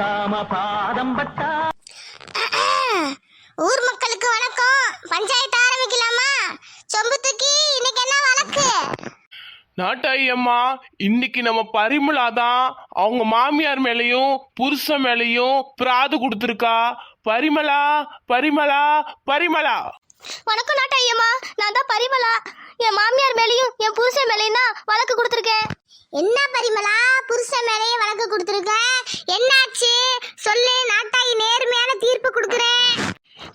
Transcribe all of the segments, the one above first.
தட்டாம பாதம் பட்டா ஊர் மக்களுக்கு வணக்கம். பஞ்சாயத்து ஆரம்பிக்கலாமா? சொம்பு தூக்கி இன்னைக்கு என்ன வழக்கு? நாட்டாயி அம்மா இன்னைக்கு நம்ம பரிமளா தான் அவங்க மாமியார் மேலேயும் புருஷன் மேலேயும் பிராது கொடுத்துருக்கா. பரிமளா பரிமளா பரிமளா. வணக்கம் நாட்டாயம்மா நான் தான் பரிமளா. என் மாமியார் மேலேயும் என் புருஷன் மேலேயும் தான் வழக்கு கொடுத்துருக்கேன். என்ன பரிமளா? புருஷன் மேலேயும் வழக்கு கொடுத்துருக்க? என்னாச்சு? சொல்லு நாட்டாயி நேர்மையான தீர்ப்பு கொடுக்குறேன்.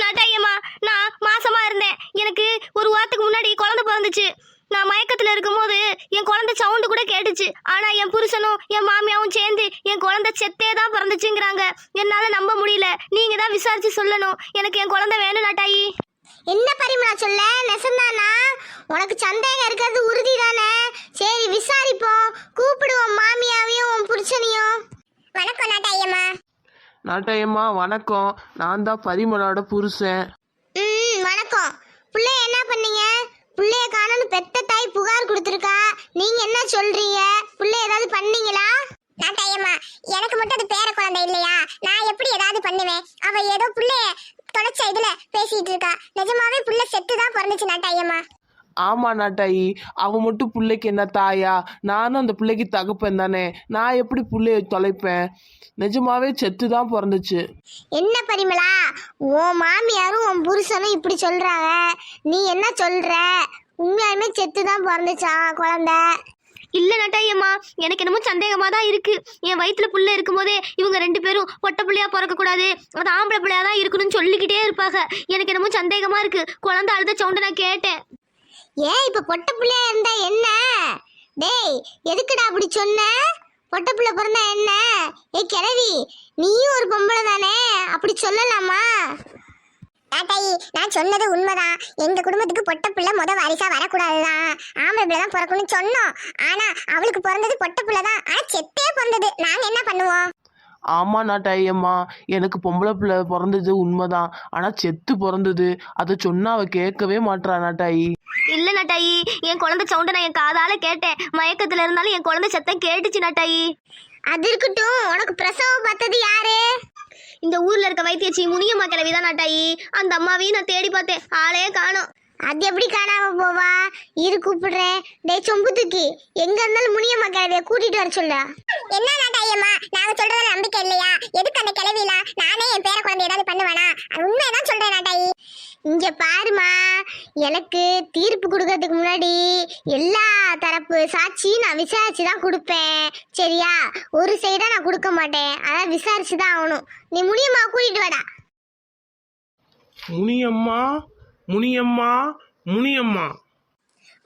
நாட்டாயம்மா நான் மாசமா இருந்தேன். எனக்கு ஒரு வாரத்துக்கு முன்னாடி குழந்தை பிறந்துச்சு. நான் மயக்கத்துல இருக்கும்போது என் குழந்தை சவுண்டு கூட கேட்டுச்சு. ஆனா என் புருஷனும் என் மாமியாவும் சேர்ந்து என் குழந்தை செத்தே தான் பிறந்துச்சுங்கிறாங்க. என்னால நம்ப முடியல. நீங்க தான் விசாரிச்சு சொல்லணும். எனக்கு என் குழந்தை வேணும் நாட்டாயி என்ன பரிமளா சொல்ல நெசந்தானா உனக்கு சந்தேகம் இருக்கிறது உறுதி தானே சரி விசாரிப்போம் கூப்பிடுவோம் மாமியாவையும் உன் புருஷனையும். வணக்கம் நாட்டாயம்மா நாட்டாயம்மா வணக்கம். நான் தான் பரிமளோட புருஷன். ம் வணக்கம். பிள்ளைய என்ன பண்ணீங்க? பிள்ளைய காணோன்னு பெத்த தாய் புகார் கொடுத்துருக்கா. நீங்க என்ன சொல்றீங்க? பிள்ளை ஏதாவது பண்ணீங்களா? நாட்டாயம்மா எனக்கு மட்டும் அது பேர குழந்தை இல்லையா? நான் எப்படி ஏதாவது பண்ணுவேன்? அவ ஏதோ பிள்ளைய தொலைச்ச இதுல பேசிட்டு இருக்கா. நிஜமாவே புள்ள செத்து தான் பிறந்துச்சு நாட்டாயம்மா ஆமா நாட்டாயி. அவ மட்டும் பிள்ளைக்கு என்ன தாயா? நானும் அந்த பிள்ளைக்கு தகப்பன் தானே. நான் எப்படி பிள்ளைய தொலைப்பேன்? நிஜமாவே செத்து தான் பிறந்துச்சு. என்ன பரிமளா? உன் மாமியாரும் உன் புருஷனும் இப்படி சொல்றாங்க. நீ என்ன சொல்ற? உண்மையாலுமே செத்து தான் பிறந்துச்சா குழந்தை. இல்ல நட்டாயம்மா எனக்கு என்னமோ சந்தேகமா தான் இருக்கு. என் வயிற்றுல புள்ள இருக்கும்போதே இவங்க ரெண்டு பேரும் பொட்டை பிள்ளையா பிறக்க கூடாது. அது ஆம்பளை பிள்ளையா தான் இருக்கணும்னு சொல்லிக்கிட்டே இருப்பாங்க. எனக்கு என்னமோ சந்தேகமா இருக்கு. குழந்தை அழுத சவுண்ட நான் கேட்டேன். ஏன் இப்ப பொட்டை பிள்ளையா இருந்தா என்ன? டேய் எதுக்குடா அப்படி சொன்ன? பொட்டை பிள்ளை பிறந்தா என்ன? ஏய் கிழவி நீயும் ஒரு பொம்பளை தானே? அப்படி சொல்லலாமா? தாத்தாயி நான் சொன்னது உண்மைதான். எங்க குடும்பத்துக்கு பொட்டை பிள்ளை முத வாரிசா வரக்கூடாதுதான். ஆம்பளை பிள்ளை தான் பிறக்கணும்னு சொன்னோம். ஆனா அவளுக்கு பிறந்தது பொட்டை பிள்ளை தான். ஆனா செத்தே பிறந்தது. நாங்க என்ன பண்ணுவோம்? ஆமா நாட்டாயி அம்மா எனக்கு பொம்பளை பிள்ளை பிறந்தது உண்மைதான். ஆனா செத்து பிறந்தது. அதை சொன்னா அவ கேட்கவே மாட்றா நாட்டாயி. இல்ல நட்டாயி? என் குழந்தை சவுண்ட நான் என் காதால கேட்டேன். மயக்கத்துல இருந்தாலும் என் குழந்தை சத்தம் கேட்டுச்சு நட்டாயி. அது இருக்கட்டும். உனக்கு பிரசவம் பார்த்தது யாரு? இந்த ஊர்ல இருக்க வைத்தியச்சி முனியம்மா கிழவி தான் நட்டாயி. அந்த அம்மாவையும் நான் தேடி பார்த்தேன். ஆளே காணோம். அது எப்படி காணாம போவா? இரு கூப்பிடுறேன் டேய் சொம்பு தூக்கி. எங்க இருந்தாலும் முனியம்மா கிழவிய கூட்டிட்டு வர சொல்ல என்ன நாட்டாயம்மா நாங்க சொல்றதுல நம்பிக்கை இல்லையா? எதுக்கு அந்த கிழவில நானே என் பேர குழந்தை ஏதாவது பண்ணுவேனா? உண்மையதான் சொல்றேன் நாட்டாயி. இங்க பாருமா எனக்கு தீர்ப்பு கொடுக்கறதுக்கு முன்னாடி எல்லா தரப்பு சாட்சியும் நான் விசாரிச்சு தான் கொடுப்பேன். சரியா? ஒரு சைடா நான் கொடுக்க மாட்டேன். அதான் விசாரிச்சு தான் ஆகணும். நீ முடியுமா கூட்டிட்டு வாடா. முனியம்மா முனியம்மா முனியம்மா.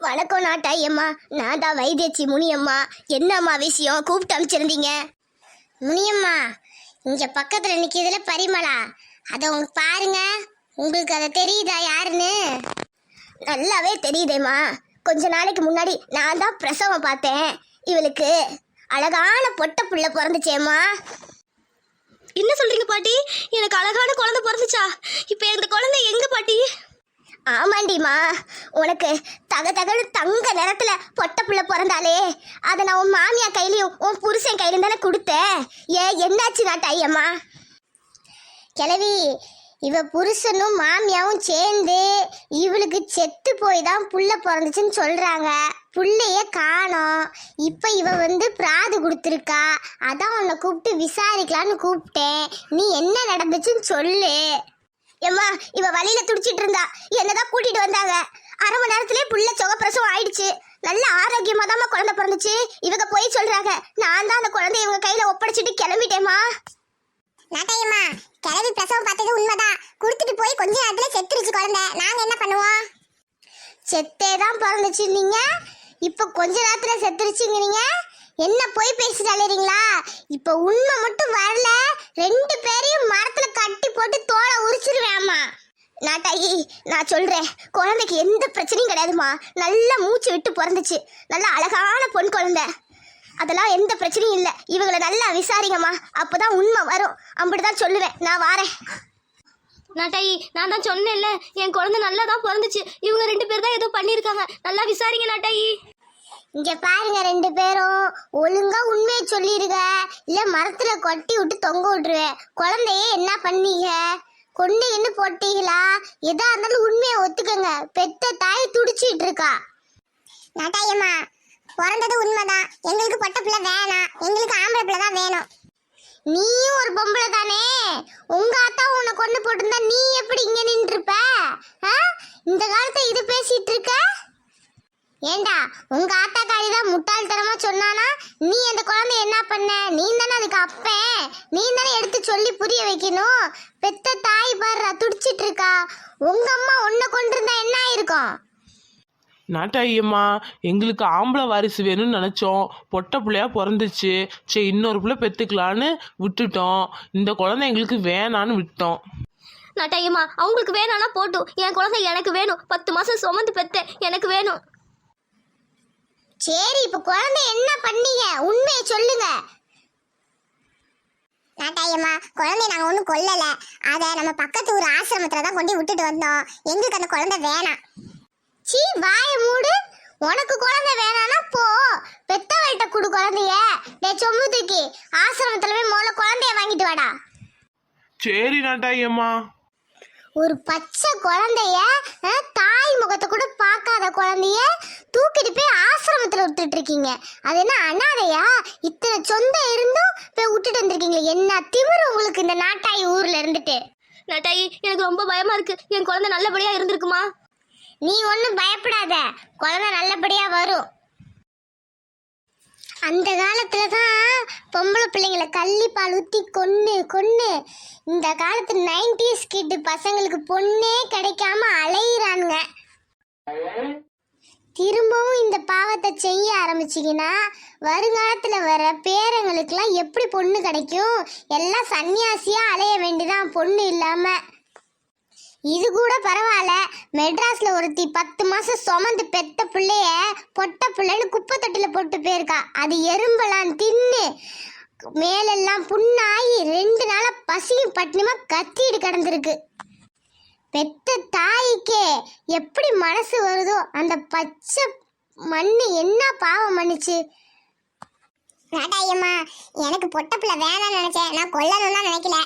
வணக்கம் நாட்டாயம்மா நான் தான் வைத்தியச்சி முனியம்மா. என்னம்மா விஷயம்? கூப்பிட்டு அமைச்சிருந்தீங்க முனியம்மா இங்க பக்கத்துல நிக்கிறதுல பரிமளா. அதை உங்க பாருங்க. உங்களுக்கு அதை தெரியுதா யாருன்னு? நல்லாவே தெரியுதேம்மா. கொஞ்ச நாளைக்கு முன்னாடி நான் தான் பிரசவம் பார்த்தேன். இவளுக்கு அழகான பொட்டை புள்ள பிறந்துச்சேம்மா. என்ன சொல்றீங்க பாட்டி? எனக்கு அழகான குழந்தை பிறந்துச்சா? இப்போ இந்த குழந்தை எங்க பாட்டி? ஆமாண்டிம்மா. உனக்கு தக தகன்னு தங்க நிறத்துல பொட்டை புள்ள பிறந்தாலே அதை நான் உன் மாமியா கையிலையும் உன் புருஷன் கையிலும் தானே கொடுத்தேன். ஏ என்னாச்சு நாட்டாயம்மா கிழவி இவ புருஷனும் மாமியாவும் சேர்ந்து இவளுக்கு செத்து போய் தான் புள்ள பிறந்துச்சுன்னு சொல்றாங்க. புள்ளைய காணோம். இப்ப இவ வந்து பிராது கொடுத்துருக்கா. அதான் உன்னை கூப்பிட்டு விசாரிக்கலான்னு கூப்பிட்டேன். நீ என்ன நடந்துச்சுன்னு சொல்லு. ஏம்மா இவ வழியில துடிச்சிட்டு இருந்தா. என்னதான் கூட்டிட்டு வந்தாங்க. அரை மணி நேரத்திலே புள்ள சுகப்பிரசவம் ஆயிடுச்சு. நல்ல ஆரோக்கியமா தான் குழந்தை பிறந்துச்சு. இவங்க போய் சொல்றாங்க. நான் தான் அந்த குழந்தை இவங்க கையில ஒப்படைச்சிட்டு கிளம்பிட்டேம்மா. கிளவி பிரசவம் பார்த்தது உண்மைதான். கொடுத்துட்டு போய் கொஞ்ச நேரத்துல செத்துருச்சு குழந்தை. நாங்க என்ன பண்ணுவோம்? செத்தே தான் பிறந்துச்சு நீங்க இப்ப கொஞ்ச நேரத்துல செத்துருச்சுங்கிறீங்க? என்ன போய் பேசிட்டு அலைறீங்களா இப்ப உண்மை மட்டும் வரல. ரெண்டு பேரையும் மரத்துல கட்டி போட்டு தோலை உரிச்சிருவேம்மா. நாட்டாயி நான் சொல்கிறேன் குழந்தைக்கு எந்த பிரச்சனையும் கிடையாதுமா நல்லா மூச்சு விட்டு பிறந்துச்சு. நல்ல அழகான பொன் குழந்தை. அதெல்லாம் எந்த பிரச்சனையும் இல்லை. இவங்களை நல்லா விசாரிங்கம்மா. அப்பதான் உண்மை வரும். அப்படிதான் சொல்லுவேன். நான் வாரேன். நாட்டாயி நான் தான் சொன்னேன்ல. என் குழந்தை நல்லா தான் பிறந்துச்சு. இவங்க ரெண்டு பேர் தான் ஏதோ பண்ணியிருக்காங்க. நல்லா விசாரிங்க நாட்டாயி இங்க பாருங்க ரெண்டு பேரும். ஒழுங்கா உண்மையை சொல்லிருங்க. இல்ல மரத்துல கொட்டி விட்டு தொங்க விட்டுருவேன். குழந்தைய என்ன பண்ணீங்க? கொண்டு என்ன போட்டீங்களா? எதா இருந்தாலும் உண்மையை ஒத்துக்கங்க. பெத்த தாய் துடிச்சிட்டு இருக்கா. நாட்டாயம்மா பிறந்தது உண்மைதான். எங்களுக்கு பொட்ட பிள்ளை வேணாம். எங்களுக்கு ஆம்பளை பிள்ளை தான் வேணும். நீயும் ஒரு பொம்பளை தானே? உங்க அத்தா உன்னை கொண்டு போட்டிருந்தா நீ எப்படி இங்க நின்றுருப்ப? ஆ? இந்த காலத்தை இது பேசிட்டு இருக்க? ஏண்டா உங்க ஆத்தா காரி தான் முட்டாள்தனமா சொன்னானா? நீ அந்த குழந்தை என்ன பண்ண? நீ தானே அதுக்கு அப்பே. நீ தானே எடுத்து சொல்லி புரிய வைக்கணும். பெத்த தாய் பாரு துடிச்சிட்டு இருக்கா. உங்க அம்மா உன்னை கொண்டிருந்தா என்ன ஆயிருக்கும்? நாட்டாயம்மா எங்களுக்கு ஆம்பளை வாரிசு வேணும்னு நினச்சோம். பொட்டை பிள்ளையா பிறந்துச்சு. சரி இன்னொரு பிள்ளை பெற்றுக்கலான்னு விட்டுட்டோம். இந்த குழந்தை எங்களுக்கு வேணான்னு விட்டோம். நட்டையம்மா அவங்களுக்கு வேணாம்னா போட்டும் என் குழந்தை எனக்கு வேணும். பத்து மாசம் சுமந்து பெத்தேன் எனக்கு வேணும். சரி இப்ப குழந்தை என்ன பண்ணீங்க? உண்மையை சொல்லுங்க. நாட்டாயம்மா குழந்தைய நாங்க ஒண்ணும் கொல்லல. அத நம்ம பக்கத்து ஊர் ஆசிரமத்துல தான் கொண்டு விட்டுட்டு வந்தோம். எங்களுக்கு அந்த குழந்தை வேணாம். சீ வாய மூடு. உனக்கு குழந்தை வேணாம்னா போ. பெத்தவள்கிட்ட கொடு குழந்தைய. டே சொம்பு தூக்கி. ஆசிரமத்துல போய் முதல்ல குழந்தைய வாங்கிட்டு வாடா. சரி நாட்டாயம்மா ஒரு பச்சை குழந்தைய அஹ், தாய் முகத்தை கூட பார்க்காத குழந்தைய தூக்கிட்டு போய் ஆசிரமத்துல விட்டுட்டு இருக்கீங்க. அது என்ன அனாதையா? இத்தனை சொந்தம் இருந்தும் போய் விட்டுட்டு வந்திருக்கீங்க என்ன திமிரு உங்களுக்கு இந்த நாட்டாய் ஊர்ல இருந்துட்டு? நட்டாயி எனக்கு ரொம்ப பயமா இருக்கு. என் குழந்தை நல்லபடியா இருந்திருக்குமா? நீ ஒன்றும் பயப்படாத. குழந்தை நல்லபடியா வரும். அந்த காலத்துல தான் பொம்பளை பிள்ளைங்களை கள்ளிப்பால் ஊற்றி கொன்று கொன்று இந்த காலத்து நைன்டிஸ் கிட்டு பசங்களுக்கு பொண்ணே கிடைக்காம அலையிறானுங்க. திரும்பவும் இந்த பாவத்தை செய்ய ஆரம்பிச்சிங்கன்னா வருங்காலத்தில் வர பேரங்களுக்கெல்லாம் எப்படி பொண்ணு கிடைக்கும்? எல்லாம் சன்னியாசியாக அலைய வேண்டிதான் பொண்ணு இல்லாமல் இது கூட பரவாயில்ல. மெட்ராஸ்ல ஒருத்தி பத்து மாசம் சுமந்து பெத்த பிள்ளைய பொட்ட பிள்ளைன்னு குப்பை தொட்டில போட்டு போயிருக்கா. அது எறும்பெல்லாம் தின்னு மேலெல்லாம் புண்ணாகி ரெண்டு நாளா பசியும் பட்டினியுமா கத்திட்டு கிடந்திருக்கு. பெத்த தாய்க்கே எப்படி மனசு வருதோ அந்த பச்சை மண்ணு என்ன பாவம் பண்ணிச்சு நாட்டாயம்மா எனக்கு பொட்டப்பிள்ள பிள்ளை வேணாம்னு நினைச்சேன். நான் கொல்லணும்னு நினைக்கல.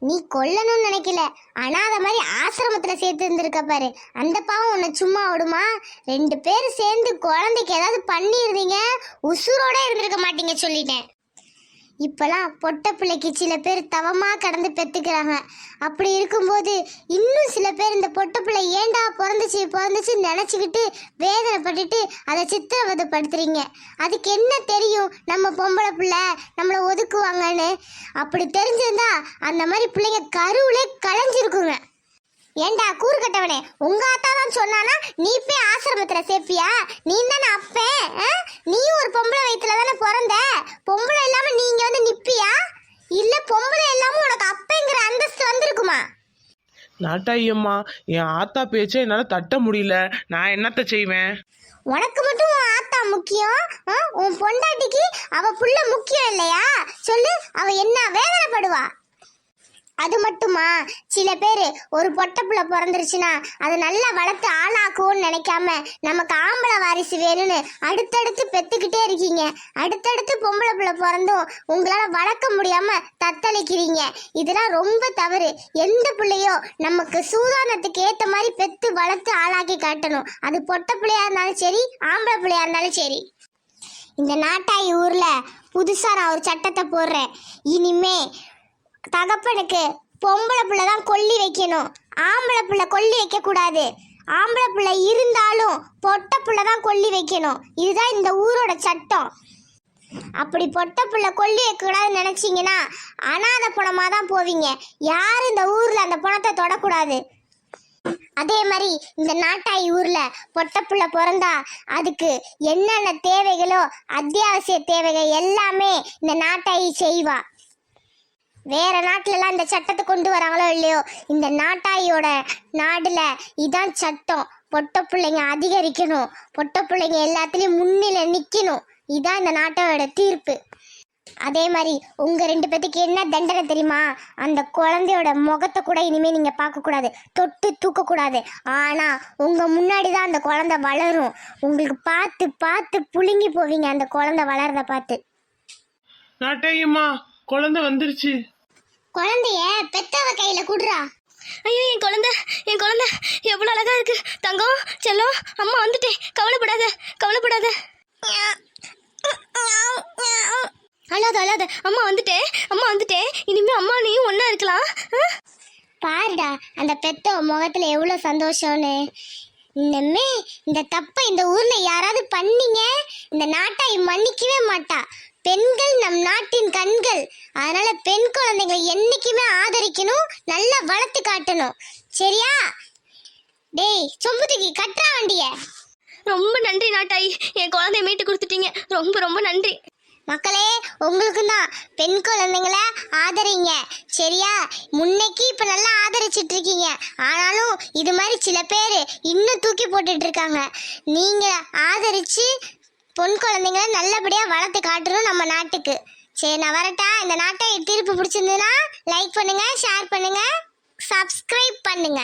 நீ கொல்லணும்னு நினைக்கல. அனாதை மாதிரி ஆசிரமத்துல சேர்த்து இருந்திருக்க பாரு. அந்த பாவம் உன்னை சும்மா விடுமா? ரெண்டு பேரும் சேர்ந்து குழந்தைக்கு ஏதாவது பண்ணியிருந்தீங்க உசுரோட இருந்திருக்க மாட்டீங்க சொல்லிட்டேன். இப்பெல்லாம் பொட்டை பிள்ளைக்கு சில பேர் தவமாக கடந்து பெற்றுக்கிறாங்க அப்படி இருக்கும்போது இன்னும் சில பேர் இந்த பொட்டை பிள்ளை ஏண்டா பிறந்துச்சு பிறந்துச்சு நினச்சிக்கிட்டு வேதனைப்பட்டுட்டு அதை சித்திரவதைப்படுத்துறீங்க. அதுக்கு என்ன தெரியும்? நம்ம பொம்பளை பிள்ளை நம்மளை ஒதுக்குவாங்கன்னு. அப்படி தெரிஞ்சிருந்தா அந்த மாதிரி பிள்ளைங்க கருவிலே களைஞ்சிருக்குங்க ஏண்டா கூறு கட்டவனே? உங்க ஆத்தா தான் சொன்னானா நீ போய் ஆசிரமத்துல சேர்ப்பியா நீ தானே அப்பேன் ஆ? நீயும் ஒரு பொம்பளை வயித்துல தானே பிறந்த? பொம்பளை இல்லாம நீங்க வந்து நிப்பியா? இல்ல பொம்பளை இல்லாம உனக்கு அப்பேங்கிற அந்தஸ்து வந்திருக்குமா? நாட்டாயம்மா என் ஆத்தா பேச்சை என்னால் தட்ட முடியல. நான் என்னத்த செய்வேன்? உனக்கு மட்டும் உன் ஆத்தா முக்கியம்? உன் பொண்டாட்டிக்கு அவ புள்ள முக்கியம் இல்லையா? சொல்லு அவ என்ன வேதனைப்படுவா? அது மட்டுமா? சில பேர் ஒரு பொட்டை புள்ள பிறந்துருச்சுன்னா அதை நல்லா வளர்த்து ஆளாக்குவோன்னு நினைக்காம நமக்கு ஆம்பளை வாரிசு வேணும்னு அடுத்தடுத்து பெத்துக்கிட்டே இருக்கீங்க. அடுத்தடுத்து பொம்பளை புள்ள பிறந்தும் உங்களால் வளர்க்க முடியாம தத்தளிக்கிறீங்க. இதெல்லாம் ரொம்ப தவறு. எந்த பிள்ளையோ நமக்கு சூதானத்துக்கு ஏற்ற மாதிரி பெத்து வளர்த்து ஆளாக்கி காட்டணும். அது பொட்டை பிள்ளையா இருந்தாலும் சரி ஆம்பளை பிள்ளையா இருந்தாலும் சரி. இந்த நாட்டாய் ஊரில் புதுசாக நான் ஒரு சட்டத்தை போடுறேன். இனிமே தகப்பனுக்கு பொம்பளை பிள்ளை தான் கொல்லி வைக்கணும். ஆம்பளை பிள்ளை கொல்லி வைக்கக்கூடாது. ஆம்பளை பிள்ளை இருந்தாலும் பொட்டை பிள்ளை தான் கொல்லி வைக்கணும். இதுதான் இந்த ஊரோட சட்டம். அப்படி பொட்டை பிள்ளை கொல்லி வைக்கக்கூடாதுன்னு நினச்சிங்கன்னா அனாதை பணமாக தான் போவீங்க. யாரும் இந்த ஊரில் அந்த பணத்தை தொடக்கூடாது. அதே மாதிரி இந்த நாட்டாய் ஊரில் பொட்டப்புள்ள பிறந்தா அதுக்கு என்னென்ன தேவைகளோ அத்தியாவசிய தேவைகள் எல்லாமே இந்த நாட்டாய் செய்வா. வேற நாட்டிலலாம் எல்லாம் இந்த சட்டத்தை கொண்டு வராங்களோ இல்லையோ இந்த நாட்டாயோட நாடுல இதான் சட்டம். பொட்ட பிள்ளைங்க அதிகரிக்கணும். பொட்ட பிள்ளைங்க எல்லாத்துலயும் முன்னில நிக்கணும். இதான் இந்த நாட்டோட தீர்ப்பு. அதே மாதிரி உங்க ரெண்டு பேத்துக்கு என்ன தண்டனை தெரியுமா? அந்த குழந்தையோட முகத்தை கூட இனிமே நீங்க பார்க்க கூடாது. தொட்டு தூக்க கூடாது. ஆனா உங்க முன்னாடி தான் அந்த குழந்தை வளரும். உங்களுக்கு பார்த்து பார்த்து புழுங்கி போவீங்க அந்த குழந்தை வளர்றத பார்த்து. நாட்டாயம்மா குழந்தை வந்துருச்சு. குழந்தைய பெத்தவ கையில குடுறா. ஐயோ என் குழந்தை என் குழந்தை எவ்வளோ அழகா இருக்கு. தங்கம் செல்லம் அம்மா வந்துட்டேன் கவலைப்படாத கவலைப்படாத. அழாத அழாத. அம்மா வந்துட்டேன் அம்மா வந்துட்டேன் இனிமே அம்மா நீயும் ஒண்ணா இருக்கலாம்? பாருடா அந்த பெத்தவ முகத்துல எவ்வளவு சந்தோஷம்னு. இனிமே இந்த தப்பை இந்த ஊர்ல யாராவது பண்ணீங்க இந்த நாட்டாய் மன்னிக்கவே மாட்டா. பெண்கள் நம் நாட்டின் கண்கள். அதனால பெண் குழந்தைகளை என்னைக்குமே ஆதரிக்கணும் நல்லா வளர்த்து காட்டணும். சரியா? டேய் சொம்புத்துக்கு கட்டுறா வண்டிய. ரொம்ப நன்றி நாட்டாயி. என் குழந்தைய மீட்டு கொடுத்துட்டீங்க. ரொம்ப ரொம்ப நன்றி. மக்களே உங்களுக்கும் தான். பெண் குழந்தைங்கள ஆதரிங்க. சரியா? முன்னைக்கு இப்ப நல்லா ஆதரிச்சிட்டு இருக்கீங்க. ஆனாலும் இது மாதிரி சில பேர் இன்னும் தூக்கி போட்டுட்டு இருக்காங்க. நீங்க ஆதரிச்சு பொன் குழந்தைங்கள நல்லபடியாக வளர்த்து காட்டணும் நம்ம நாட்டுக்கு. சரி நான் வரட்டா? இந்த நாட்டை தீர்ப்பு பிடிச்சிருந்ததுன்னா லைக் பண்ணுங்க ஷேர் பண்ணுங்க சப்ஸ்கிரைப் பண்ணுங்க.